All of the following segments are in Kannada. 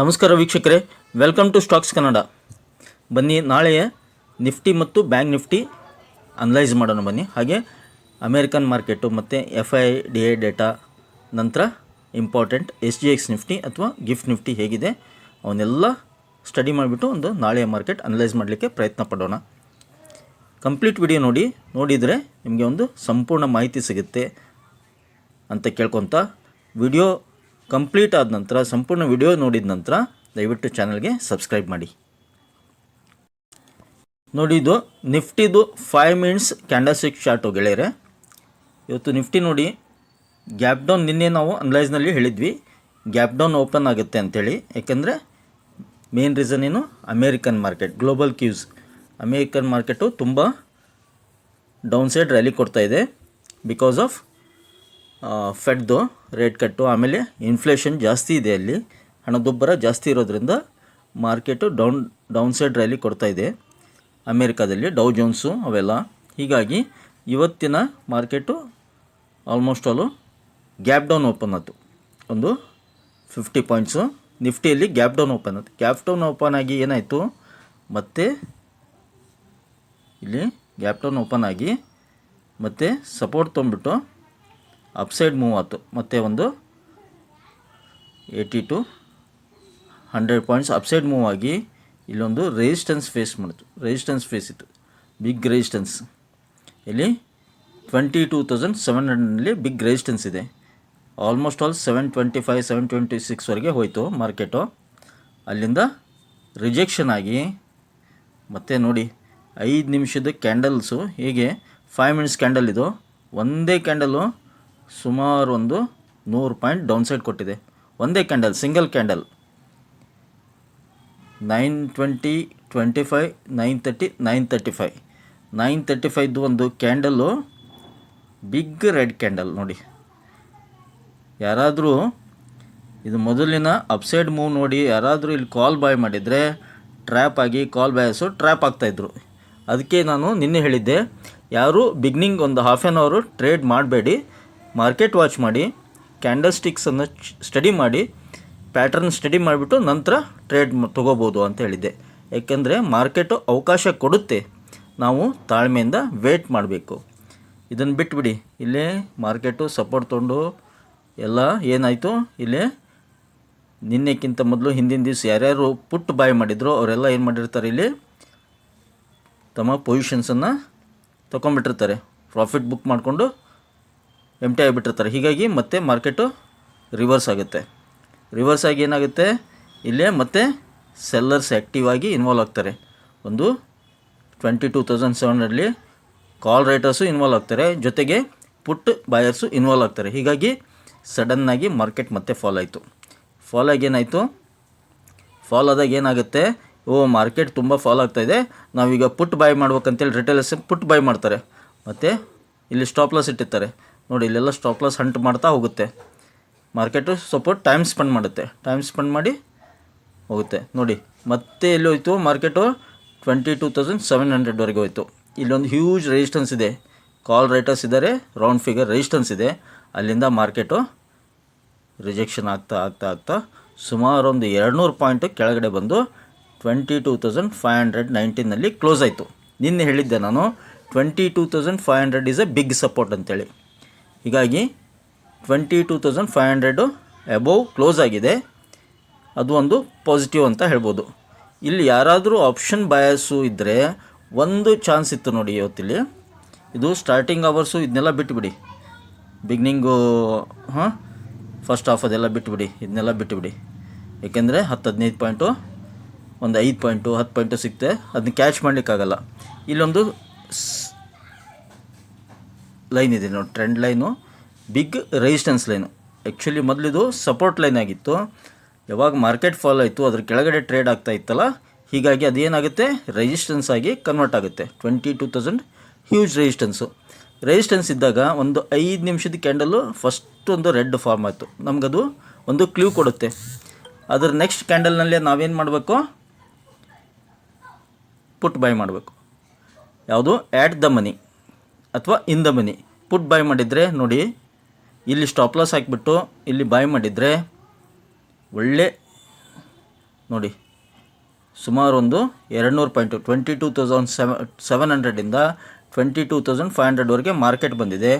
ನಮಸ್ಕಾರ ವೀಕ್ಷಕರೇ ವೆಲ್ಕಮ್ ಟು ಸ್ಟಾಕ್ಸ್ ಕನ್ನಡ ಬನ್ನಿ ನಾಳೆ ನಿಫ್ಟಿ ಮತ್ತು ಬ್ಯಾಂಕ್ ನಿಫ್ಟಿ ಅನಲೈಸ್ ಮಾಡೋಣ ಬನ್ನಿ. ಹಾಗೆ ಅಮೇರಿಕನ್ ಮಾರ್ಕೆಟು ಮತ್ತು F I D A data ನಂತರ important S G X nifty ಅಥವಾ ಗಿಫ್ಟ್ ನಿಫ್ಟಿ ಹೇಗಿದೆ, ಅವನ್ನೆಲ್ಲ ಸ್ಟಡಿ ಮಾಡಿಬಿಟ್ಟು ಒಂದು ನಾಳೆಯ ಮಾರ್ಕೆಟ್ ಅನಲೈಸ್ ಮಾಡಲಿಕ್ಕೆ ಪ್ರಯತ್ನ ಪಡೋಣ. ಕಂಪ್ಲೀಟ್ ವಿಡಿಯೋ ನೋಡಿ, ನೋಡಿದರೆ ನಿಮಗೆ ಒಂದು ಸಂಪೂರ್ಣ ಮಾಹಿತಿ ಸಿಗುತ್ತೆ ಅಂತ ಕೇಳ್ಕೊತ ವಿಡಿಯೋ ಕಂಪ್ಲೀಟ್ ಆದ ನಂತರ, ಸಂಪೂರ್ಣ ವಿಡಿಯೋ ನೋಡಿದ ನಂತರ, ದಯವಿಟ್ಟು ಚಾನಲ್ಗೆ ಸಬ್ಸ್ಕ್ರೈಬ್ ಮಾಡಿ. ನೋಡಿ, ಇದು ನಿಫ್ಟಿದು ಫೈವ್ ಮಿನಿಟ್ಸ್ ಕ್ಯಾಂಡಲ್ಸ್ಟಿಕ್ ಶಾರ್ಟು ಗೆಳೆಯರೆ. ಇವತ್ತು ನಿಫ್ಟಿ ನೋಡಿ ಗ್ಯಾಪ್ ಡೌನ್ ನಿನ್ನೆ ನಾವು ಅನಲೈಸ್ನಲ್ಲಿ ಹೇಳಿದ್ವಿ. ಗ್ಯಾಪ್ ಡೌನ್ ಓಪನ್ ಆಗುತ್ತೆ ಅಂಥೇಳಿ ಯಾಕೆಂದರೆ ಮೇನ್ ರೀಸನ್ ಏನು? American market global cues American market ತುಂಬ ಡೌನ್ ಸೈಡ್ ರ್ಯಾಲಿ ಕೊಡ್ತಾ ಇದೆ. ಬಿಕಾಸ್ ಆಫ್ ಫೆಡ್ದು ರೇಟ್ ಕಟ್ಟು, ಆಮೇಲೆ ಇನ್ಫ್ಲೇಷನ್ ಜಾಸ್ತಿ ಇದೆ ಅಲ್ಲಿ. ಹಣದುಬ್ಬರ ಜಾಸ್ತಿ ಇರೋದ್ರಿಂದ market down down side rally ಕೊಡ್ತಾ ಇದೆ. ಅಮೇರಿಕಾದಲ್ಲಿ ಡೌ ಜೋನ್ಸು ಅವೆಲ್ಲ. ಹೀಗಾಗಿ ಇವತ್ತಿನ market almost all gap down open ಆಯಿತು. ಒಂದು ಫಿಫ್ಟಿ ಪಾಯಿಂಟ್ಸು ನಿಫ್ಟಿಯಲ್ಲಿ ಗ್ಯಾಪ್ ಡೌನ್ ಓಪನ್ ಆಯಿತು. ಗ್ಯಾಪ್ ಡೌನ್ ಓಪನ್ ಆಗಿ ಏನಾಯಿತು? ಮತ್ತೆ ಇಲ್ಲಿ ಗ್ಯಾಪ್ ಡೌನ್ ಓಪನ್ ಆಗಿ ಮತ್ತು ಸಪೋರ್ಟ್ ತೊಗೊಂಬಿಟ್ಟು ಅಪ್ಸೈಡ್ ಮೂವ್ ಆಯ್ತು ಮತ್ತು ಒಂದು eighty two hundred points. Upside move ಆಗಿ ಇಲ್ಲೊಂದು ರೆಸಿಸ್ಟೆನ್ಸ್ ಫೇಸ್ ಮಾಡಿತು ರೆಸಿಸ್ಟೆನ್ಸ್ ಫೇಸ್ ಇತ್ತು. ಬಿಗ್ ರೆಸಿಸ್ಟೆನ್ಸ್ ಇಲ್ಲಿ ಟ್ವೆಂಟಿ ಟೂ ತೌಸಂಡ್ ಸೆವೆನ್ ಹಂಡ್ರೆಡ್ನಲ್ಲಿ ಬಿಗ್ ರೆಸಿಸ್ಟೆನ್ಸ್ ಇದೆ. Almost all seven twenty five seven twenty ಸಿಕ್ಸ್ವರೆಗೆ ಹೋಯಿತು ಮಾರ್ಕೆಟು ಅಲ್ಲಿಂದ ರಿಜೆಕ್ಷನ್ ಆಗಿ, ಮತ್ತೆ ನೋಡಿ, ಐದು ನಿಮಿಷದ ಕ್ಯಾಂಡಲ್ಸು ಹೀಗೆ ಫೈವ್ ಮಿನಿಟ್ಸ್ ಕ್ಯಾಂಡಲ್ ಇದು. ಒಂದೇ ಕ್ಯಾಂಡಲು ಸುಮಾರು ಒಂದು ನೂರು ಪಾಯಿಂಟ್ ಡೌನ್ ಸೈಡ್ ಕೊಟ್ಟಿದೆ. ಒಂದೇ candle, single candle. Nine twenty twenty five, nine thirty nine thirty five. Nine thirty ಫೈವ್ದು ಒಂದು ಕ್ಯಾಂಡಲ್ಲು, ಬಿಗ್ ರೆಡ್ ಕ್ಯಾಂಡಲ್ ನೋಡಿ. ಯಾರಾದರೂ ಇದು ಮೊದಲಿನ ಅಪ್ಸೈಡ್ ಮೂವ್ ನೋಡಿ, ಯಾರಾದರೂ ಇಲ್ಲಿ ಕಾಲ್ ಬಾಯ್ ಮಾಡಿದರೆ ಟ್ರ್ಯಾಪ್ ಆಗಿ ಕಾಲ್ ಬಾಯಸು ಟ್ರ್ಯಾಪ್ ಆಗ್ತಾಯಿದ್ರು ಅದಕ್ಕೆ ನಾನು ನಿನ್ನೆ ಹೇಳಿದ್ದೆ, ಯಾರು ಬಿಗ್ನಿಂಗ್ ಒಂದು ಹಾಫ್ ಆ್ಯನ್ ಅವರು ಟ್ರೇಡ್ ಮಾಡಬೇಡಿ ಮಾರ್ಕೆಟ್ ವಾಚ್ ಮಾಡಿ ಕ್ಯಾಂಡಲ್ ಸ್ಟಿಕ್ಸನ್ನು ಸ್ಟಡಿ ಮಾಡಿ ಪ್ಯಾಟ್ರನ್ ಸ್ಟಡಿ ಮಾಡಿಬಿಟ್ಟು ನಂತರ ಟ್ರೇಡ್ ತೊಗೋಬೋದು ಅಂತ ಹೇಳಿದ್ದೆ. ಏಕೆಂದರೆ ಮಾರ್ಕೆಟು ಅವಕಾಶ ಕೊಡುತ್ತೆ. ನಾವು ತಾಳ್ಮೆಯಿಂದ ವೇಟ್ ಮಾಡಬೇಕು. ಇದನ್ನು ಬಿಟ್ಬಿಡಿ. ಇಲ್ಲೇ ಮಾರ್ಕೆಟು ಸಪೋರ್ಟ್ ತೊಗೊಂಡು ಎಲ್ಲ ಏನಾಯಿತು? ಇಲ್ಲೇ ನಿನ್ನೆಕ್ಕಿಂತ ಮೊದಲು ಹಿಂದಿನ ದಿವಸ ಯಾರ್ಯಾರು ಪುಟ್ ಬಾಯ್ ಮಾಡಿದ್ರು ಅವರೆಲ್ಲ ಏನು ಮಾಡಿರ್ತಾರೆ ಇಲ್ಲಿ? ತಮ್ಮ ಪೊಸಿಷನ್ಸನ್ನು ತೊಗೊಂಬಿಟ್ಟಿರ್ತಾರೆ ಪ್ರಾಫಿಟ್ ಬುಕ್ ಮಾಡಿಕೊಂಡು ಎಂ ಟಿ ಆಗಿಬಿಟ್ಟಿರ್ತಾರೆ. ಹೀಗಾಗಿ ಮತ್ತೆ ಮಾರ್ಕೆಟು ರಿವರ್ಸ್ ಆಗುತ್ತೆ. ರಿವರ್ಸ್ ಆಗಿ ಏನಾಗುತ್ತೆ? ಇಲ್ಲೇ ಮತ್ತೆ ಸೆಲ್ಲರ್ಸ್ ಆ್ಯಕ್ಟಿವ್ ಆಗಿ ಇನ್ವಾಲ್ವ್ ಆಗ್ತಾರೆ. ಒಂದು ಟ್ವೆಂಟಿ ಟೂ ತೌಸಂಡ್ ಸೆವೆನಲ್ಲಿ ಕಾಲ್ ರೈಟರ್ಸು ಇನ್ವಾಲ್ವ್ ಆಗ್ತಾರೆ. ಜೊತೆಗೆ ಪುಟ್ ಬಾಯರ್ಸು ಇನ್ವಾಲ್ವ್ ಆಗ್ತಾರೆ. ಹೀಗಾಗಿ ಸಡನ್ನಾಗಿ ಮಾರ್ಕೆಟ್ ಮತ್ತೆ ಫಾಲ್ ಆಯಿತು. ಫಾಲ್ ಆಗಿ ಏನಾಯಿತು? ಫಾಲ್ ಆದಾಗ ಏನಾಗುತ್ತೆ? ಓ ಮಾರ್ಕೆಟ್ ತುಂಬ ಫಾಲ್ ಆಗ್ತಾಯಿದೆ ನಾವೀಗ ಪುಟ್ ಬಾಯ್ ಮಾಡ್ಬೇಕಂತೇಳಿ ರಿಟೇಲರ್ಸ್ ಪುಟ್ ಬೈ ಮಾಡ್ತಾರೆ. ಮತ್ತು ಇಲ್ಲಿ ಸ್ಟಾಪ್ ಲಾಸ್ ಇಟ್ಟಿರ್ತಾರೆ. ನೋಡಿ, ಇಲ್ಲೆಲ್ಲ ಸ್ಟಾಪ್ ಲಾಸ್ ಹಂಟ್ ಮಾಡ್ತಾ ಹೋಗುತ್ತೆ. ಮಾರ್ಕೆಟು ಸ್ವಲ್ಪ ಟೈಮ್ ಸ್ಪೆಂಡ್ ಮಾಡುತ್ತೆ. ಟೈಮ್ ಸ್ಪೆಂಡ್ ಮಾಡಿ ಹೋಗುತ್ತೆ. ನೋಡಿ, ಮತ್ತೆ ಎಲ್ಲಿ ಹೋಯ್ತು? Market twenty two thousand seven ಹಂಡ್ರೆಡ್ವರೆಗೆ ಹೋಯಿತು. ಇಲ್ಲೊಂದು ಹ್ಯೂಜ್ ರೆಜಿಸ್ಟೆನ್ಸ್ ಇದೆ. ಕಾಲ್ ರೈಟರ್ಸ್ ಇದ್ದಾರೆ ರೌಂಡ್ ಫಿಗರ್ ರೆಜಿಸ್ಟೆನ್ಸ್ ಇದೆ. ಅಲ್ಲಿಂದ ಮಾರ್ಕೆಟು ರಿಜೆಕ್ಷನ್ ಆಗ್ತಾ ಆಗ್ತಾ ಆಗ್ತಾ ಸುಮಾರು ಒಂದು ಎರಡುನೂರು ಪಾಯಿಂಟ್ ಕೆಳಗಡೆ ಬಂದು twenty two thousand five hundred ನೈನ್ಟೀನಲ್ಲಿ close ಆಯಿತು. ನಿನ್ನೆ ಹೇಳಿದ್ದೆ ನಾನು twenty two thousand five hundred is a big support ಅಂತೇಳಿ. ಹೀಗಾಗಿ twenty two thousand five hundred above close ಆಗಿದೆ. ಅದು ಒಂದು ಪಾಸಿಟಿವ್ ಅಂತ ಹೇಳ್ಬೋದು. ಇಲ್ಲಿ ಯಾರಾದರೂ ಆಪ್ಷನ್ ಬಯಸು ಇದ್ದರೆ ಒಂದು ಚಾನ್ಸ್ ಇತ್ತು ನೋಡಿ ಇವತ್ತಿಲ್ಲಿ ಇದು ಸ್ಟಾರ್ಟಿಂಗ್ ಅವರ್ಸು ಇದನ್ನೆಲ್ಲ ಬಿಟ್ಟುಬಿಡಿ ಬಿಗ್ನಿಂಗು ಹಾಂ? ಫಸ್ಟ್ ಹಾಫ್ ಅದೆಲ್ಲ ಬಿಟ್ಟುಬಿಡಿ ಇದನ್ನೆಲ್ಲ ಬಿಟ್ಟುಬಿಡಿ ಏಕೆಂದರೆ ಹತ್ತು ಹದಿನೈದು ಪಾಯಿಂಟು ಒಂದು ಐದು ಪಾಯಿಂಟು ಹತ್ತು ಪಾಯಿಂಟು ಸಿಗ್ತೆ ಅದನ್ನ ಕ್ಯಾಚ್ ಮಾಡಲಿಕ್ಕಾಗಲ್ಲ. ಇಲ್ಲೊಂದು ಲೈನ್ ಇದೆ ನೋಡಿ trend line big resistance line actually ಮೊದಲಿದು support line ಆಗಿತ್ತು. ಯಾವಾಗ ಮಾರ್ಕೆಟ್ ಫಾಲ್ ಆಯಿತು, ಅದ್ರ ಕೆಳಗಡೆ ಟ್ರೇಡ್ ಆಗ್ತಾ ಇತ್ತಲ್ಲ, ಹೀಗಾಗಿ ಅದೇನಾಗುತ್ತೆ? ರೆಸಿಸ್ಟೆನ್ಸ್ ಆಗಿ ಕನ್ವರ್ಟ್ ಆಗುತ್ತೆ. Twenty two thousand huge resistance resistance ಇದ್ದಾಗ ಒಂದು ಐದು ನಿಮಿಷದ ಕ್ಯಾಂಡಲು ಫಸ್ಟ್ ಒಂದು ರೆಡ್ ಫಾರ್ಮ್ ಆಯಿತು. ನಮಗದು ಒಂದು ಕ್ಲೂ ಕೊಡುತ್ತೆ. ಅದರ ನೆಕ್ಸ್ಟ್ ಕ್ಯಾಂಡಲ್ನಲ್ಲಿ ನಾವೇನು ಮಾಡಬೇಕು? ಪುಟ್ ಬೈ ಮಾಡಬೇಕು. ಯಾವುದು? ಆ್ಯಟ್ ದ ಮನಿ ಅಥವಾ ಇಂದ ಮನಿ ಪುಟ್ ಬೈ ಮಾಡಿದರೆ, ನೋಡಿ, ಇಲ್ಲಿ ಸ್ಟಾಪ್ ಲಾಸ್ ಹಾಕಿಬಿಟ್ಟು, ಇಲ್ಲಿ ಬೈ ಮಾಡಿದರೆ, ಒಳ್ಳೆ, ನೋಡಿ, ಸುಮಾರು ಒಂದು ಎರಡು ನೂರು point twenty two thousand seven seven ಹಂಡ್ರೆಡಿಂದ twenty two thousand five ಹಂಡ್ರೆಡ್ವರೆಗೆ ಮಾರ್ಕೆಟ್ ಬಂದಿದೆ.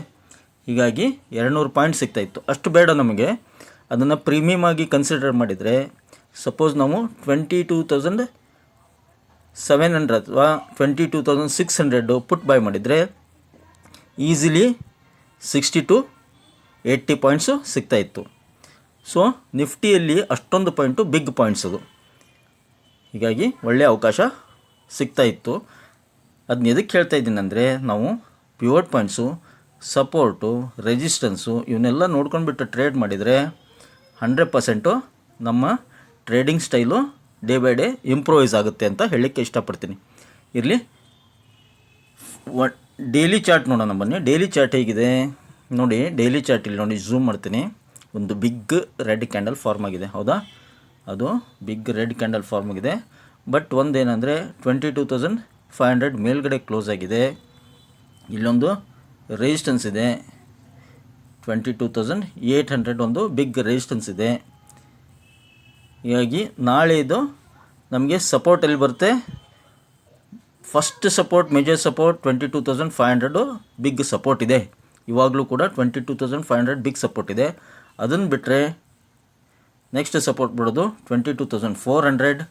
ಹೀಗಾಗಿ ಎರಡು ನೂರು ಪಾಯಿಂಟ್ ಸಿಗ್ತಾಯಿತ್ತು ಅಷ್ಟು ಬೇಡ ನಮಗೆ. ಅದನ್ನು ಪ್ರೀಮಿಯಮ್ ಆಗಿ ಕನ್ಸಿಡರ್ ಮಾಡಿದರೆ ಸಪೋಸ್ ನಾವು twenty two thousand seven hundred ಅಥವಾ twenty two thousand six hundred put buy ಮಾಡಿದರೆ easily sixty to eighty points ಸಿಗ್ತಾಯಿತ್ತು ಸೊ, ನಿಫ್ಟಿಯಲ್ಲಿ ಅಷ್ಟೊಂದು ಪಾಯಿಂಟು ಬಿಗ್ ಪಾಯಿಂಟ್ಸ್ ಅದು. ಹೀಗಾಗಿ ಒಳ್ಳೆಯ ಅವಕಾಶ ಸಿಗ್ತಾ ಇತ್ತು. ಅದನ್ನ ಎದಕ್ಕೆ ಹೇಳ್ತಾ ಇದ್ದೀನಿ ಅಂದರೆ, ನಾವು ಪ್ಯೂರ್ ಪಾಯಿಂಟ್ಸು ಸಪೋರ್ಟು ರೆಜಿಸ್ಟೆನ್ಸು ಇವನ್ನೆಲ್ಲ ನೋಡ್ಕೊಂಡ್ಬಿಟ್ಟು ಟ್ರೇಡ್ ಮಾಡಿದರೆ ಹಂಡ್ರೆಡ್ ಪರ್ಸೆಂಟು ನಮ್ಮ trading style day by day improvise ಆಗುತ್ತೆ ಅಂತ ಹೇಳಲಿಕ್ಕೆ ಇಷ್ಟಪಡ್ತೀನಿ. ಇರಲಿ. ವ ಡೈಲಿ ಚಾರ್ಟ್ ನೋಡೋಣ ಬನ್ನಿ. ಡೈಲಿ ಚಾರ್ಟ್ ಹೇಗಿದೆ? ನೋಡಿ ಡೈಲಿ ಚಾರ್ಟ್ ಇಲ್ಲಿ ನೋಡಿ ಝೂಮ್ ಮಾಡ್ತೀನಿ. ಒಂದು ಬಿಗ್ ರೆಡ್ ಕ್ಯಾಂಡಲ್ ಫಾರ್ಮ್ ಆಗಿದೆ. ಹೌದಾ? ಅದು ಬಿಗ್ ರೆಡ್ ಕ್ಯಾಂಡಲ್ ಫಾರ್ಮ್ ಆಗಿದೆ. But ಒಂದೇನೆಂದರೆ twenty two thousand five hundred ಮೇಲ್ಗಡೆ ಕ್ಲೋಸ್ ಆಗಿದೆ. ಇಲ್ಲೊಂದು ರೆಜಿಸ್ಟೆನ್ಸ್ ಇದೆ. Twenty two thousand eight hundred ಒಂದು ಬಿಗ್ ರೆಜಿಸ್ಟೆನ್ಸ್ ಇದೆ. ಹೀಗಾಗಿ ನಾಳೆ ಇದು ನಮಗೆ ಸಪೋರ್ಟ್ ಎಲ್ಲಿ ಬರುತ್ತೆ? First support major support twenty two thousand five hundred big support ಇದೆ. ಇವಾಗಲೂ ಕೂಡ twenty two thousand five hundred big support ಇದೆ. ಅದನ್ನು ಬಿಟ್ಟರೆ ನೆಕ್ಸ್ಟ್ ಸಪೋರ್ಟ್ ಬಿಡೋದು twenty two thousand four hundred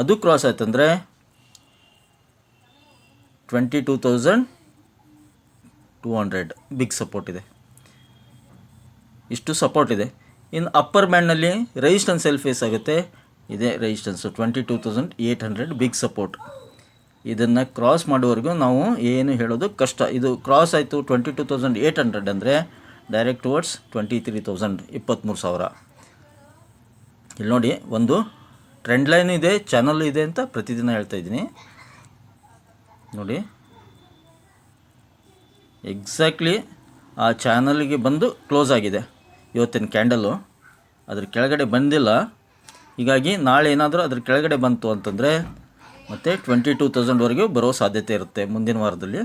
ಅದು cross ಆಯ್ತಂದರೆ twenty two thousand two hundred big support ಇದೆ. ಇಷ್ಟು ಸಪೋರ್ಟ್ ಇದೆ. ಇನ್ನು ಅಪ್ಪರ್ ಬ್ಯಾಂಡ್ನಲ್ಲಿ ರೆಜಿಸ್ಟೆನ್ಸ್ ಎಲ್ಲಿ ಫೇಸ್ ಆಗುತ್ತೆ? ಇದೆ resistance twenty two thousand eight hundred big support ಇದನ್ನು ಕ್ರಾಸ್ ಮಾಡುವವರೆಗೂ ನಾವು ಏನು ಹೇಳೋದು ಕಷ್ಟ. ಇದು ಕ್ರಾಸ್ ಆಯಿತು twenty two thousand eight hundred ಅಂದರೆ direct words twenty three thousand ಇಪ್ಪತ್ತ್ಮೂರು ಸಾವಿರ. ಇಲ್ಲಿ ನೋಡಿ, ಒಂದು ಟ್ರೆಂಡ್ ಲೈನ್ ಇದೆ ಚಾನಲ್ ಇದೆ ಅಂತ ಪ್ರತಿದಿನ ಹೇಳ್ತಾ ಇದ್ದೀನಿ. ನೋಡಿ. ಎಕ್ಸಾಕ್ಟ್ಲಿ ಆ ಚಾನಲ್ಗೆ ಬಂದು ಕ್ಲೋಸ್ ಆಗಿದೆ. ಇವತ್ತಿನ ಕ್ಯಾಂಡಲು ಅದ್ರ ಕೆಳಗಡೆ ಬಂದಿಲ್ಲ. ಹೀಗಾಗಿ ನಾಳೆ ಏನಾದರೂ ಅದ್ರ ಕೆಳಗಡೆ ಬಂತು ಅಂತಂದರೆ ಮತ್ತು ಟ್ವೆಂಟಿ ಟೂ ತೌಸಂಡ್ವರೆಗೂ ಬರೋ ಸಾಧ್ಯತೆ ಇರುತ್ತೆ ಮುಂದಿನ ವಾರದಲ್ಲಿ.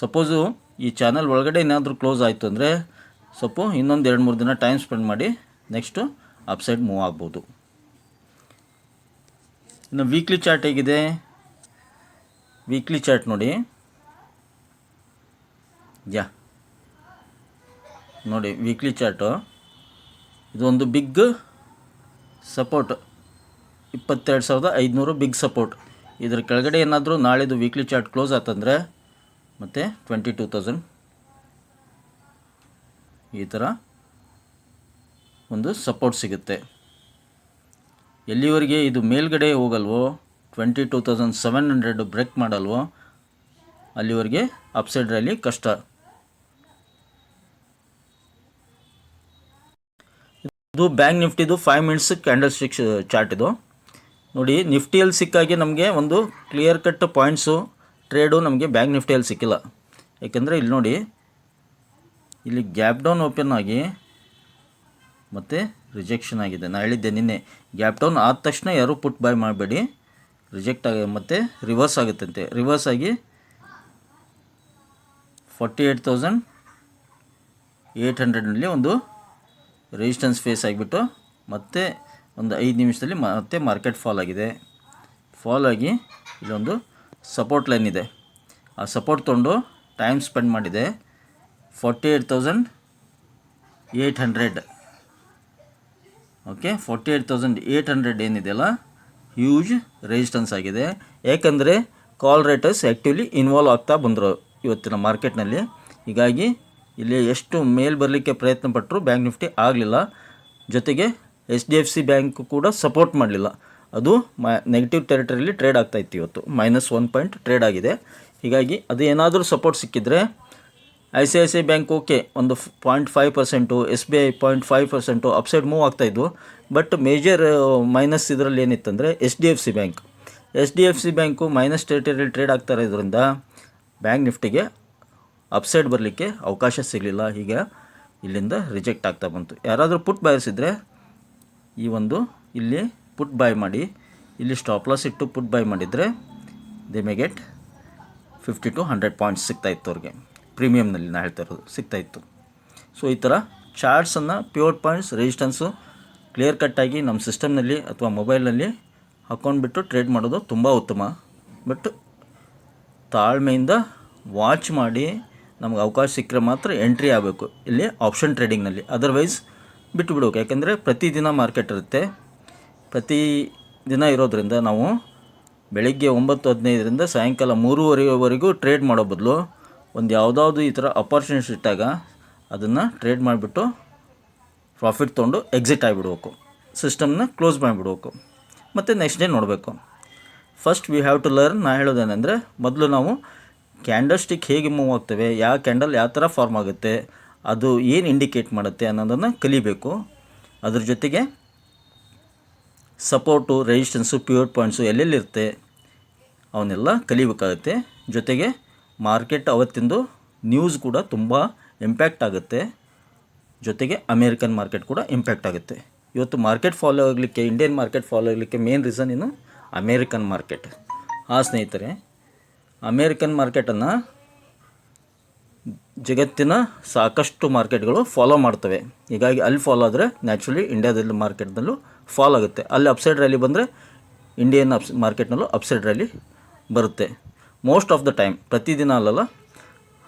ಸಪೋಸು ಈ ಚಾನಲ್ ಒಳಗಡೆ ಏನಾದರೂ ಕ್ಲೋಸ್ ಆಯಿತು ಅಂದರೆ ಸೊಪ್ಪು ಇನ್ನೊಂದು ಎರಡು ಮೂರು ದಿನ ಟೈಮ್ ಸ್ಪೆಂಡ್ ಮಾಡಿ ನೆಕ್ಸ್ಟು ಅಪ್ಸೈಡ್ ಮೂವ್ ಆಗ್ಬೋದು. ಇನ್ನು ವೀಕ್ಲಿ ಚಾರ್ಟ್ ಹೇಗಿದೆ? ವೀಕ್ಲಿ ಚಾರ್ಟ್ ನೋಡಿ. ಯಾ. ನೋಡಿ ವೀಕ್ಲಿ ಚಾರ್ಟು ಇದೊಂದು ಬಿಗ್ ಸಪೋರ್ಟ್ ಇಪ್ಪತ್ತೆರಡು ಸಾವಿರದ ಐದುನೂರು ಬಿಗ್ ಸಪೋರ್ಟ್ ಇದ್ರ ಕೆಳಗಡೆ ಏನಾದರೂ ನಾಳೆದು ವೀಕ್ಲಿ ಚಾರ್ಟ್ ಕ್ಲೋಸ್ ಆತಂದರೆ, ಮತ್ತು ಟ್ವೆಂಟಿ ಟೂ ತೌಸಂಡ್ ಈ ಥರ ಒಂದು ಸಪೋರ್ಟ್ ಸಿಗುತ್ತೆ. ಎಲ್ಲಿವರೆಗೆ ಇದು ಮೇಲ್ಗಡೆ ಹೋಗಲ್ವೋ twenty two thousand seven hundred break ಮಾಡಲ್ವೋ, ಅಲ್ಲಿವರೆಗೆ ಅಪ್ಸೈಡ್ ರ್ಯಾಲಿ ಕಷ್ಟ. ಇದು bank ನಿಫ್ಟಿದು five minutes candle sticks chart ಇದು. ನೋಡಿ, ನಿಫ್ಟಿಯಲ್ಲಿ ಸಿಕ್ಕಾಗೆ ನಮಗೆ ಒಂದು ಕ್ಲಿಯರ್ ಕಟ್ ಪಾಯಿಂಟ್ಸು ಟ್ರೇಡು ನಮಗೆ ಬ್ಯಾಂಕ್ ನಿಫ್ಟಿಯಲ್ಲಿ ಸಿಕ್ಕಿಲ್ಲ. ಯಾಕೆಂದರೆ ಇಲ್ಲಿ ನೋಡಿ, ಇಲ್ಲಿ ಗ್ಯಾಪ್ ಡೌನ್ ಓಪನ್ ಆಗಿ ಮತ್ತು ರಿಜೆಕ್ಷನ್ ಆಗಿದೆ. ನಾನು ಹೇಳಿದ್ದೆ ನಿನ್ನೆ ಗ್ಯಾಪ್ ಡೌನ್ ಆದ ತಕ್ಷಣ ಯಾರೂ ಪುಟ್ ಬೈ ಮಾಡಬೇಡಿ ರಿಜೆಕ್ಟ್ ಆಗಿ ಮತ್ತು ರಿವರ್ಸ್ ಆಗುತ್ತಂತೆ. ರಿವರ್ಸ್ ಆಗಿ ಫಾರ್ಟಿ ಏಯ್ಟ್ ತೌಸಂಡ್ ಏಯ್ಟ್ ಹಂಡ್ರೆಡ್ನಲ್ಲಿ ಒಂದು ರೆಸಿಸ್ಟೆನ್ಸ್ ಫೇಸ್ ಆಗಿಬಿಟ್ಟು ಮತ್ತೆ ಒಂದು ಐದು ನಿಮಿಷದಲ್ಲಿ ಮತ್ತೆ ಮಾರ್ಕೆಟ್ ಫಾಲ್ ಆಗಿದೆ. ಫಾಲ್ ಆಗಿ ಇದೊಂದು ಸಪೋರ್ಟ್ ಲೈನ್ ಇದೆ. ಆ ಸಪೋರ್ಟ್ ತೊಗೊಂಡು ಟೈಮ್ ಸ್ಪೆಂಡ್ ಮಾಡಿದೆ. Forty eight thousand eight hundred okay forty eight thousand eight hundred ಏನಿದೆಯಲ್ಲ ಹ್ಯೂಜ್ ರೆಸಿಸ್ಟೆನ್ಸ್ ಆಗಿದೆ. ಏಕೆಂದರೆ ಕಾಲ್ ರೇಟರ್ಸ್ ಆ್ಯಕ್ಟಿವ್ಲಿ ಇನ್ವಾಲ್ವ್ ಆಗ್ತಾ ಬಂದರು ಇವತ್ತಿನ ಮಾರ್ಕೆಟ್ನಲ್ಲಿ ಹೀಗಾಗಿ ಇಲ್ಲಿ ಎಷ್ಟು ಮೇಲ್ ಬರಲಿಕ್ಕೆ ಪ್ರಯತ್ನ ಪಟ್ಟರು ಬ್ಯಾಂಕ್ ನಿಫ್ಟಿ ಆಗಲಿಲ್ಲ. ಜೊತೆಗೆ H D F C bank ಕೂಡ ಸಪೋರ್ಟ್ ಮಾಡಲಿಲ್ಲ. ಅದು ಮ ನೆಗೆಟಿವ್ ಟೆರಿಟರಿಲಿ ಟ್ರೇಡ್ ಆಗ್ತಾ ಇತ್ತು ಇವತ್ತು. ಮೈನಸ್ ಒನ್ ಪಾಯಿಂಟ್ ಟ್ರೇಡ್ ಆಗಿದೆ. ಹೀಗಾಗಿ ಅದು ಏನಾದರೂ ಸಪೋರ್ಟ್ ಸಿಕ್ಕಿದ್ರೆ I C I C I bank okay ಒಂದು point five percent S B I point five percent upside move ಆಗ್ತಾಯಿದ್ವು but major minus ಇದರಲ್ಲಿ ಏನಿತ್ತಂದರೆ H D F C bank H D F C bank minus ಟೆರಿಟರಿಯಲ್ಲಿ trade ಆಗ್ತಾ ಇರೋದ್ರಿಂದ ಬ್ಯಾಂಕ್ ನಿಫ್ಟಿಗೆ ಅಪ್ಸೈಡ್ ಬರಲಿಕ್ಕೆ ಅವಕಾಶ ಸಿಗಲಿಲ್ಲ. ಹೀಗೆ ಇಲ್ಲಿಂದ ರಿಜೆಕ್ಟ್ ಆಗ್ತಾ ಬಂತು. ಯಾರಾದರೂ ಪುಟ್ ಬಯಸಿದರೆ ಈ ಒಂದು ಇಲ್ಲಿ ಪುಟ್ ಬೈ ಮಾಡಿ. ಇಲ್ಲಿ ಸ್ಟಾಪ್ ಲಾಸ್ ಇಟ್ಟು ಪುಟ್ ಬೈ ಮಾಡಿದರೆ they may get fifty to hundred points ಸಿಗ್ತಾಯಿತ್ತು ಅವ್ರಿಗೆ. ಪ್ರೀಮಿಯಮ್ನಲ್ಲಿ ನಾನು ಹೇಳ್ತಾ ಇರೋದು ಸಿಗ್ತಾಯಿತ್ತು ಸೊ ಈ ಥರ ಚಾರ್ಟ್ಸನ್ನು ಪ್ಯೂರ್ ಪಾಯಿಂಟ್ಸ್ ರೆಸಿಸ್ಟೆನ್ಸು ಕ್ಲಿಯರ್ ಕಟ್ಟಾಗಿ ನಮ್ಮ ಸಿಸ್ಟಮ್ನಲ್ಲಿ ಅಥವಾ ಮೊಬೈಲ್ನಲ್ಲಿ ಹಾಕ್ಕೊಂಡ್ಬಿಟ್ಟು ಟ್ರೇಡ್ ಮಾಡೋದು ತುಂಬ ಉತ್ತಮ. ಬಟ್ ತಾಳ್ಮೆಯಿಂದ ವಾಚ್ ಮಾಡಿ ನಮ್ಗೆ ಅವಕಾಶ ಸಿಕ್ಕರೆ ಮಾತ್ರ ಎಂಟ್ರಿ ಆಗಬೇಕು. ಇಲ್ಲಿ ಆಪ್ಷನ್ ಟ್ರೇಡಿಂಗ್ನಲ್ಲಿ ಅದರ್ವೈಸ್ ಬಿಟ್ಟು ಬಿಡ್ಬೇಕು ಯಾಕೆಂದರೆ ಪ್ರತಿದಿನ ಮಾರ್ಕೆಟ್ ಇರುತ್ತೆ. ಪ್ರತಿ ದಿನ ಇರೋದರಿಂದ ನಾವು ಬೆಳಗ್ಗೆ ಒಂಬತ್ತು ಹದಿನೈದರಿಂದ ಸಾಯಂಕಾಲ ಮೂರುವರೆವರೆಗೂ ಟ್ರೇಡ್ ಮಾಡೋ ಬದಲು ಒಂದು ಯಾವುದಾದ್ರು ಈ ಥರ ಅಪಾರ್ಚುನಿಟಿ ಇಟ್ಟಾಗ ಅದನ್ನು ಟ್ರೇಡ್ ಮಾಡಿಬಿಟ್ಟು ಪ್ರಾಫಿಟ್ ತೊಗೊಂಡು ಎಕ್ಸಿಟ್ ಆಗಿಬಿಡ್ಬೇಕು. ಸಿಸ್ಟಮ್ನ ಕ್ಲೋಸ್ ಮಾಡಿಬಿಡ್ಬೇಕು. ಮತ್ತು ನೆಕ್ಸ್ಟ್ ಡೇ ನೋಡಬೇಕು. First we have to learn ನಾ ಹೇಳೋದೇನೆಂದರೆ ಮೊದಲು ನಾವು ಕ್ಯಾಂಡಲ್ ಸ್ಟಿಕ್ ಹೇಗೆ ಮೂವ್ ಆಗ್ತವೆ, ಯಾವ ಕ್ಯಾಂಡಲ್ ಯಾವ ಥರ ಫಾರ್ಮ್ ಆಗುತ್ತೆ ಅದು ಏನು ಇಂಡಿಕೇಟ್ ಮಾಡುತ್ತೆ ಅನ್ನೋದನ್ನು ಕಲಿಬೇಕು. ಅದ್ರ ಜೊತೆಗೆ ಸಪೋರ್ಟು ರೆಜಿಸ್ಟೆನ್ಸು ಪ್ಯೂರ್ ಪಾಯಿಂಟ್ಸು ಎಲ್ಲೆಲ್ಲಿರುತ್ತೆ ಅವನ್ನೆಲ್ಲ ಕಲಿಬೇಕಾಗುತ್ತೆ. ಜೊತೆಗೆ ಮಾರ್ಕೆಟ್ ಅವತ್ತಿಂದು ನ್ಯೂಸ್ ಕೂಡ ತುಂಬ ಇಂಪ್ಯಾಕ್ಟ್ ಆಗುತ್ತೆ. ಜೊತೆಗೆ ಅಮೇರಿಕನ್ ಮಾರ್ಕೆಟ್ ಕೂಡ ಇಂಪ್ಯಾಕ್ಟ್ ಆಗುತ್ತೆ. ಇವತ್ತು ಮಾರ್ಕೆಟ್ ಫಾಲೋ ಆಗಲಿಕ್ಕೆ ಇಂಡಿಯನ್ ಮಾರ್ಕೆಟ್ ಫಾಲೋ ಆಗಲಿಕ್ಕೆ ಮೇನ್ ರೀಸನ್ ಏನು? ಅಮೇರಿಕನ್ ಮಾರ್ಕೆಟ್ ಆ ಸ್ನೇಹಿತರೆ ಅಮೇರಿಕನ್ ಮಾರ್ಕೆಟನ್ನು ಜಗತ್ತಿನ ಸಾಕಷ್ಟು ಮಾರ್ಕೆಟ್ಗಳು ಫಾಲೋ ಮಾಡ್ತವೆ. ಹೀಗಾಗಿ ಅಲ್ಲಿ ಫಾಲೋ ಆದರೆ ನ್ಯಾಚುರಲಿ ಇಂಡಿಯಾದಲ್ಲಿ ಮಾರ್ಕೆಟ್ನಲ್ಲೂ ಫಾಲೋ ಆಗುತ್ತೆ. ಅಲ್ಲಿ ಅಪ್ಸೈಡ್ ರ್ಯಾಲಿ ಬಂದರೆ ಇಂಡಿಯನ್ ಅಪ್ಸ್ ಮಾರ್ಕೆಟ್ನಲ್ಲೂ ಅಪ್ಸೈಡ್ ರ್ಯಾಲಿ ಬರುತ್ತೆ. ಮೋಸ್ಟ್ ಆಫ್ ದ ಟೈಮ್ ಪ್ರತಿದಿನ ಅಲ್ಲಲ್ಲ,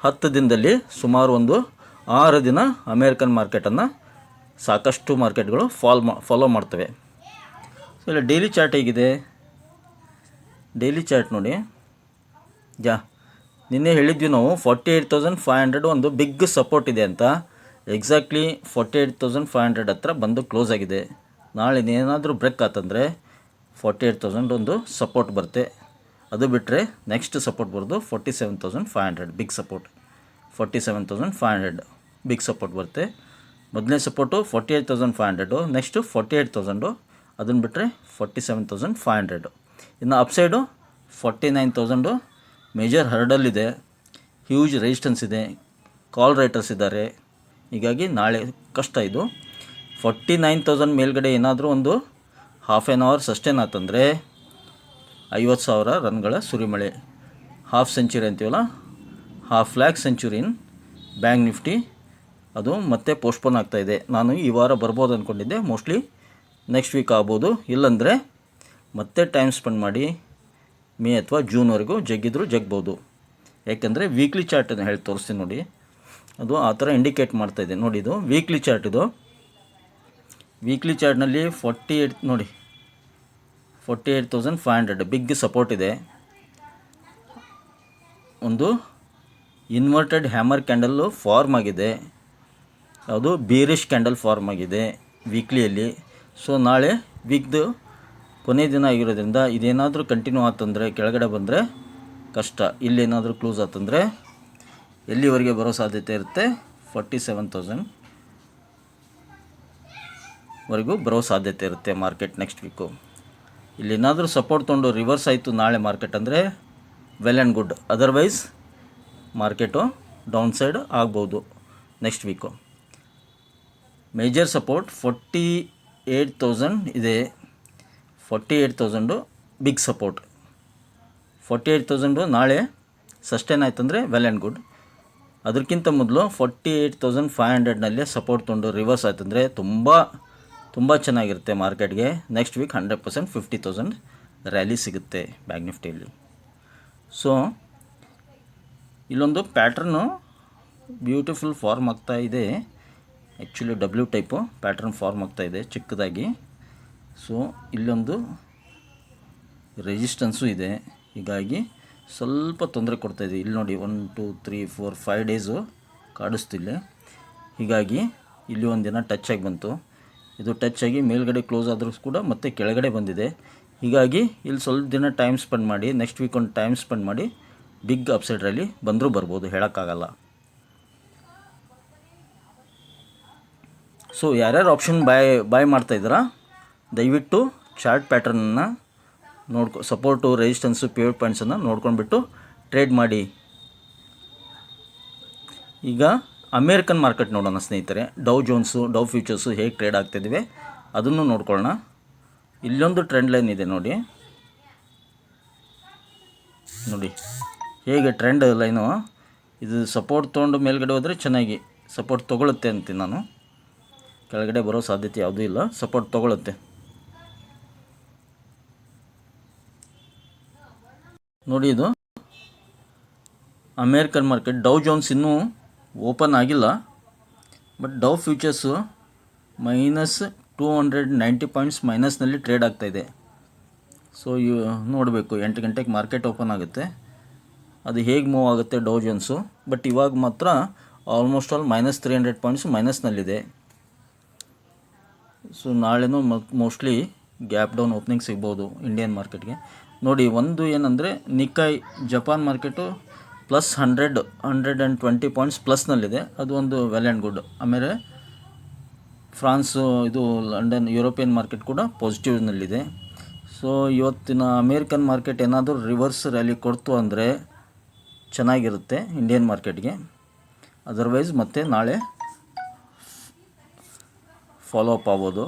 ಹತ್ತು ದಿನದಲ್ಲಿ ಸುಮಾರು ಒಂದು ಆರು ದಿನ ಅಮೇರಿಕನ್ ಮಾರ್ಕೆಟನ್ನು ಸಾಕಷ್ಟು ಮಾರ್ಕೆಟ್ಗಳು ಫಾಲ್ ಮಾ ಫಾಲೋ ಮಾಡ್ತವೆ. ಇಲ್ಲಿ ಡೈಲಿ ಚಾರ್ಟ್ ಹೇಗಿದೆ? ಡೈಲಿ ಚಾರ್ಟ್ ನೋಡಿ. ಯಾ ನಿನ್ನೆ ಹೇಳಿದ್ವಿ ನಾವು forty eight thousand five hundred ಒಂದು ಬಿಗ್ ಸಪೋರ್ಟ್ ಇದೆ ಅಂತ. Exactly forty eight thousand five hundred ಹತ್ರ ಬಂದು ಕ್ಲೋಸ್ ಆಗಿದೆ. ನಾಳೆ ಏನಾದರೂ ಬ್ರೇಕ್ ಆತಂದರೆ ಫಾರ್ಟಿ ಏಯ್ಟ್ ತೌಸಂಡ್ ಒಂದು ಸಪೋರ್ಟ್ ಬರುತ್ತೆ. ಅದು ಬಿಟ್ಟರೆ ನೆಕ್ಸ್ಟ್ ಸಪೋರ್ಟ್ ಬರೋದು forty seven thousand five hundred big support forty seven thousand five hundred big support ಬರುತ್ತೆ. ಮೊದಲನೇ support forty eight thousand five hundred next forty eight thousand ಅದನ್ನು ಬಿಟ್ಟರೆ forty seven thousand five hundred ಇನ್ನು upside forty nine thousand major hurdle ಇದೆ. ಹ್ಯೂಜ್ ರೆಸಿಸ್ಟೆನ್ಸ್ ಇದೆ. ಕಾಲ್ ರೈಟರ್ಸ್ ಇದ್ದಾರೆ. ಹೀಗಾಗಿ ನಾಳೆ ಕಷ್ಟ ಇದು. ಫಾರ್ಟಿ ನೈನ್ ತೌಸಂಡ್ ಮೇಲ್ಗಡೆ ಏನಾದರೂ ಒಂದು ಹಾಫ್ ಆ್ಯನ್ ಅವರ್ ಸಸ್ಟೇನ್ ಆತಂದರೆ ಐವತ್ತು ಸಾವಿರ ರನ್ಗಳ ಸುರಿಮಳೆ. ಹಾಫ್ ಸೆಂಚುರಿ ಅಂತೀವಲ್ಲ? Half lakh century in bank Nifty ಅದು ಮತ್ತೆ ಪೋಸ್ಟ್ಪೋನ್ ಆಗ್ತಾಯಿದೆ ನಾನು ಈ ವಾರ ಬರ್ಬೋದು ಅಂದ್ಕೊಂಡಿದ್ದೆ ಮೋಸ್ಟ್ಲಿ ನೆಕ್ಸ್ಟ್ ವೀಕ್ ಆಗ್ಬೋದು. ಇಲ್ಲಾಂದರೆ ಮತ್ತೆ ಟೈಮ್ ಸ್ಪೆಂಡ್ ಮಾಡಿ ಮೇ ಅಥವಾ ಜೂನ್ವರೆಗೂ ಜಗ್ಗಿದ್ರೂ ಜಗ್ಬೋದು. ಯಾಕೆಂದರೆ ವೀಕ್ಲಿ ಚಾರ್ಟನ್ನು ಹೇಳಿ ತೋರಿಸ್ತೀನಿ ನೋಡಿ. ಅದು ಆ ಥರ ಇಂಡಿಕೇಟ್ ಮಾಡ್ತಾಯಿದೆ ನೋಡಿ ಇದು ವೀಕ್ಲಿ ಚಾರ್ಟ್ ಇದು. ವೀಕ್ಲಿ ಚಾರ್ಟ್ನಲ್ಲಿ ಫೋರ್ಟಿ ಏಯ್ಟ್ ನೋಡಿ. Forty eight thousand five hundred big support ಇದೆ. ಒಂದು ಇನ್ವರ್ಟೆಡ್ ಹ್ಯಾಮರ್ ಕ್ಯಾಂಡಲ್ಲು ಫಾರ್ಮ್ ಆಗಿದೆ. ಅದು ಬೀರಿಶ್ ಕ್ಯಾಂಡಲ್ ಫಾರ್ಮ್ ಆಗಿದೆ ವೀಕ್ಲಿಯಲ್ಲಿ ಸೊ ನಾಳೆ ವೀಕ್ದು ಕೊನೆ ದಿನ ಆಗಿರೋದ್ರಿಂದ ಇದೇನಾದರೂ ಕಂಟಿನ್ಯೂ ಆತಂದರೆ, ಕೆಳಗಡೆ ಬಂದರೆ ಕಷ್ಟ. ಇಲ್ಲೇನಾದರೂ ಕ್ಲೂಸ್ ಆತಂದರೆ ಎಲ್ಲಿವರೆಗೆ ಬರೋ ಸಾಧ್ಯತೆ ಇರುತ್ತೆ? ಫಾರ್ಟಿ ಸೆವೆನ್ ತೌಸಂಡ್ ವರೆಗೂ ಬರೋ ಸಾಧ್ಯತೆ ಇರುತ್ತೆ ಮಾರ್ಕೆಟ್ ನೆಕ್ಸ್ಟ್ ವೀಕು ಇಲ್ಲೇನಾದರೂ ಸಪೋರ್ಟ್ ತೊಗೊಂಡು ರಿವರ್ಸ್ ಆಯಿತು ನಾಳೆ ಮಾರ್ಕೆಟ್ ಅಂದರೆ well and good otherwise market down side ಆಗ್ಬೋದು next week major support forty eight thousand ಇದೆ. Forty eight thousand big support. Forty eight thousand ನಾಳೆ ಸಸ್ಟೇನ್ ಆಯ್ತಂದರೆ ವೆಲ್ ಆ್ಯಂಡ್ ಗುಡ್. ಅದಕ್ಕಿಂತ ಮೊದಲು ಫೋರ್ಟಿ ಏಯ್ಟ್ ತೌಸಂಡ್ ಫೈವ್ ಹಂಡ್ರೆಡ್ನಲ್ಲಿ ಸಪೋರ್ಟ್ ತೊಗೊಂಡು ರಿವರ್ಸ್ ಆಯ್ತಂದರೆ ತುಂಬ ತುಂಬ ಚೆನ್ನಾಗಿರುತ್ತೆ ಮಾರ್ಕೆಟ್ಗೆ. Next week hundred percent fifty thousand rally ಸಿಗುತ್ತೆ ಬ್ಯಾಂಕ್ ನಿಫ್ಟಿಯಲ್ಲಿ. ಸೊ, ಇಲ್ಲೊಂದು ಪ್ಯಾಟ್ರನ್ನು ಬ್ಯೂಟಿಫುಲ್ ಫಾರ್ಮ್ ಆಗ್ತಾ ಇದೆ. Actually W type pattern form ಆಗ್ತಾ ಇದೆ ಚಿಕ್ಕದಾಗಿ. ಸೊ ಇಲ್ಲೊಂದು ರೆಸಿಸ್ಟೆನ್ಸು ಇದೆ. ಹೀಗಾಗಿ ಸ್ವಲ್ಪ ತೊಂದರೆ ಕೊಡ್ತಾಯಿದೆ ಇಲ್ಲಿ ನೋಡಿ one two three four five days ಕಾಡಿಸ್ತಿಲ್ಲ ಹೀಗಾಗಿ ಇಲ್ಲಿ ಒಂದು ದಿನ ಟಚ್ ಆಗಿ ಬಂತು. ಇದು ಟಚ್ ಆಗಿ ಮೇಲ್ಗಡೆ ಕ್ಲೋಸ್ ಆದರೂ ಕೂಡ ಮತ್ತೆ ಕೆಳಗಡೆ ಬಂದಿದೆ. ಹೀಗಾಗಿ ಇಲ್ಲಿ ಸ್ವಲ್ಪ ದಿನ ಟೈಮ್ ಸ್ಪೆಂಡ್ ಮಾಡಿ ನೆಕ್ಸ್ಟ್ ವೀಕ್ ಒಂದು ಟೈಮ್ ಸ್ಪೆಂಡ್ ಮಾಡಿ ಬಿಗ್ ಅಪ್ಸೈಡ್ರಲ್ಲಿ ಬಂದರೂ ಬರ್ಬೋದು, ಹೇಳೋಕ್ಕಾಗಲ್ಲ. ಸೊ ಯಾರ್ಯಾರು ಆಪ್ಷನ್ ಬಾಯ್ ಬಾಯ್ ಮಾಡ್ತಾಯಿದ್ದೀರಾ ದಯವಿಟ್ಟು ಚಾರ್ಟ್ ಪ್ಯಾಟರ್ನನ್ನು ನೋಡ್ಕೊ, ಸಪೋರ್ಟು ರೆಸಿಸ್ಟೆನ್ಸು ಪ್ಯೂರ್ ಪಾಯಿಂಟ್ಸನ್ನು ನೋಡ್ಕೊಂಡ್ಬಿಟ್ಟು ಟ್ರೇಡ್ ಮಾಡಿ. ಈಗ ಅಮೇರಿಕನ್ ಮಾರ್ಕೆಟ್ ನೋಡೋಣ ಸ್ನೇಹಿತರೆ. ಡೌ ಜೋನ್ಸು ಡೌ ಫ್ಯೂಚರ್ಸು ಹೇಗೆ ಟ್ರೇಡ್ ಆಗ್ತಿದ್ದೀವಿ ಅದನ್ನು ನೋಡ್ಕೊಳ್ಳೋಣ. ಇಲ್ಲೊಂದು ಟ್ರೆಂಡ್ ಲೈನ್ ಇದೆ ನೋಡಿ. ನೋಡಿ, ಹೇಗೆ ಟ್ರೆಂಡ್ ಲೈನು ಇದು ಸಪೋರ್ಟ್ ತೊಗೊಂಡು ಮೇಲ್ಗಡೆ ಹೋದರೆ ಚೆನ್ನಾಗಿ ಸಪೋರ್ಟ್ ತೊಗೊಳುತ್ತೆ ಅಂತೀನಿ ನಾನು. ಕೆಳಗಡೆ ಬರೋ ಸಾಧ್ಯತೆ ಯಾವುದೂ ಇಲ್ಲ. ಸಪೋರ್ಟ್ ತೊಗೊಳುತ್ತೆ. ನೋಡಿ ಇದು. ಅಮೇರಿಕನ್ ಮಾರ್ಕೆಟ್ ಡೌ ಜೋನ್ಸ್ ಇನ್ನೂ ಓಪನ್ ಆಗಿಲ್ಲ. But Dow futures minus two hundred ninety points ಮೈನಸ್ನಲ್ಲಿ trade ಆಗ್ತಾಯಿದೆ ಸೊ ಇವು ನೋಡಬೇಕು, ಎಂಟು ಗಂಟೆಗೆ ಮಾರ್ಕೆಟ್ ಓಪನ್ ಆಗುತ್ತೆ. ಅದು ಹೇಗೆ ಮೂವ್ ಆಗುತ್ತೆ ಡೌ ಜೋನ್ಸು ಬಟ್ ಇವಾಗ ಮಾತ್ರ almost all minus three hundred points ಮೈನಸ್ನಲ್ಲಿದೆ so ನಾಳೆನೂ ಮೋಸ್ಟ್ಲಿ ಗ್ಯಾಪ್ ಡೌನ್ ಓಪನಿಂಗ್ ಸಿಗ್ಬೋದು ಇಂಡಿಯನ್ ಮಾರ್ಕೆಟ್ಗೆ ನೋಡಿ, ಒಂದು ಏನಂದರೆ Nikkei Japan market plus hundred hundred and twenty points ಪ್ಲಸ್ನಲ್ಲಿದೆ ಅದು ಒಂದು ವೆಲ್ ಆ್ಯಂಡ್ ಗುಡ್. ಆಮೇಲೆ ಫ್ರಾನ್ಸು, ಇದು ಲಂಡನ್, ಯುರೋಪಿಯನ್ ಮಾರ್ಕೆಟ್ ಕೂಡ ಪಾಸಿಟಿವ್ನಲ್ಲಿದೆ ಸೊ ಇವತ್ತಿನ ಅಮೇರಿಕನ್ ಮಾರ್ಕೆಟ್ ಏನಾದರೂ ರಿವರ್ಸ್ ರ್ಯಾಲಿ ಕೊಡ್ತು ಅಂದರೆ ಚೆನ್ನಾಗಿರುತ್ತೆ ಇಂಡಿಯನ್ ಮಾರ್ಕೆಟ್ಗೆ ಅದರ್ವೈಸ್ ಮತ್ತೆ ನಾಳೆ ಫಾಲೋ ಅಪ್ ಆಗ್ಬೋದು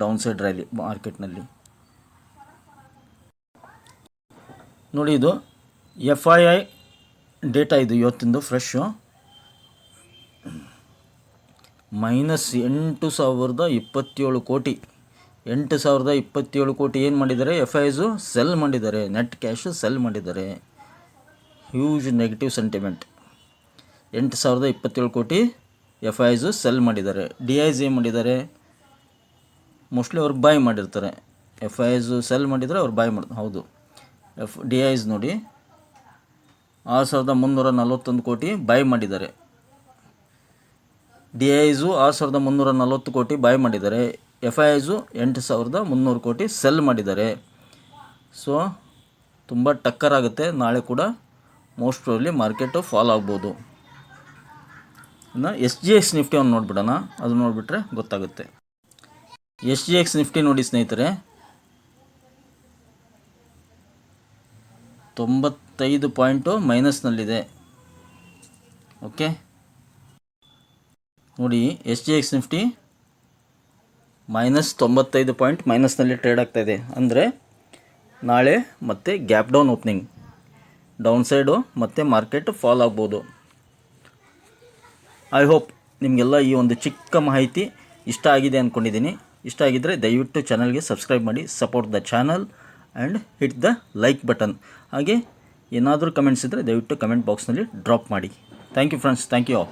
ಡೌನ್ ಸೈಡ್ ರ್ಯಾಲಿ ಮಾರ್ಕೆಟ್ನಲ್ಲಿ ನೋಡಿ ಇದು ಎಫ್ ಐ ಐ ಡೇಟಾ ಇದು ಇವತ್ತಿಂದು ಫ್ರೆಶ್ಶು ಮೈನಸ್ ಎಂಟು ಸಾವಿರದ ಇಪ್ಪತ್ತೇಳು ಕೋಟಿ. ಎಂಟು ಸಾವಿರದ ಇಪ್ಪತ್ತೇಳು ಕೋಟಿ ಏನು ಮಾಡಿದ್ದಾರೆ? ಎಫ್ ಐಸು ಸೆಲ್ ಮಾಡಿದ್ದಾರೆ. ನೆಟ್ ಕ್ಯಾಶು ಸೆಲ್ ಮಾಡಿದ್ದಾರೆ. ಹ್ಯೂಜ್ ನೆಗೆಟಿವ್ ಸೆಂಟಿಮೆಂಟ್ ಎಂಟು ಸಾವಿರದ ಇಪ್ಪತ್ತೇಳು ಕೋಟಿ ಎಫ್ ಐಸು ಸೆಲ್ ಮಾಡಿದ್ದಾರೆ. ಡಿ ಐಸ್ ಏನು ಮಾಡಿದ್ದಾರೆ? ಮೋಸ್ಟ್ಲಿ ಅವ್ರು ಬಾಯ್ ಮಾಡಿರ್ತಾರೆ. ಎಫ್ ಐಸು ಸೆಲ್ ಮಾಡಿದರೆ ಅವ್ರು ಬಾಯ್ ಮಾಡಿ ಹೌದು. ಎಫ್ ಡಿ ಐಸ್ ನೋಡಿ ಆರು ಸಾವಿರದ ಮುನ್ನೂರ ನಲವತ್ತೊಂದು ಕೋಟಿ ಬಾಯ್ ಮಾಡಿದ್ದಾರೆ. ಡಿ ಐಸು ಆರು ಸಾವಿರದ ಮುನ್ನೂರ ನಲವತ್ತು ಕೋಟಿ ಬಾಯ್ ಮಾಡಿದ್ದಾರೆ. ಎಫ್ ಐ ಐಸು ಎಂಟು ಸಾವಿರದ ಮುನ್ನೂರು ಕೋಟಿ ಸೆಲ್ ಮಾಡಿದ್ದಾರೆ. ಸೊ ತುಂಬ ಟಕ್ಕರ್ ಆಗುತ್ತೆ. ನಾಳೆ ಕೂಡ ಮೋಸ್ಟ್ ಪ್ರಾಬ್ಲಿ ಮಾರ್ಕೆಟು ಫಾಲ್ ಆಗ್ಬೋದು. ಇನ್ನು ಎಸ್ ಜಿ ಎಕ್ಸ್ ನಿಫ್ಟಿ ಒಂದು ನೋಡಿಬಿಡೋಣ. ಅದು ನೋಡಿಬಿಟ್ರೆ ಗೊತ್ತಾಗುತ್ತೆ. ಎಸ್ ಜಿ ಎಕ್ಸ್ ನಿಫ್ಟಿ ನೋಡಿ ಸ್ನೇಹಿತರೆ ತೊಂಬತ್ತೈದು ಪಾಯಿಂಟು ಮೈನಸ್ನಲ್ಲಿದೆ. ಓಕೆ? ನೋಡಿ, S G X Nifty minus ತೊಂಬತ್ತೈದು ಪಾಯಿಂಟ್ ಮೈನಸ್ನಲ್ಲಿ ಟ್ರೇಡ್ ಆಗ್ತಾಯಿದೆ ಅಂದರೆ ನಾಳೆ ಮತ್ತೆ gap down opening. Down side ಮತ್ತು ಮಾರ್ಕೆಟ್ ಫಾಲ್ ಆಗ್ಬೋದು. ಐ ಹೋಪ್ ನಿಮಗೆಲ್ಲ ಈ ಒಂದು ಚಿಕ್ಕ ಮಾಹಿತಿ ಇಷ್ಟ ಆಗಿದೆ ಅಂದ್ಕೊಂಡಿದ್ದೀನಿ ಇಷ್ಟ ಆಗಿದ್ದರೆ ದಯವಿಟ್ಟು ಚಾನಲ್ಗೆ ಸಬ್ಸ್ಕ್ರೈಬ್ ಮಾಡಿ, support the channel. And hit the like button ಹಾಗೆ ಏನಾದರೂ ಕಮೆಂಟ್ಸ್ ಇದ್ದರೆ ದಯವಿಟ್ಟು ಕಮೆಂಟ್ ಬಾಕ್ಸ್ನಲ್ಲಿ ಡ್ರಾಪ್ ಮಾಡಿ. Thank you friends thank you all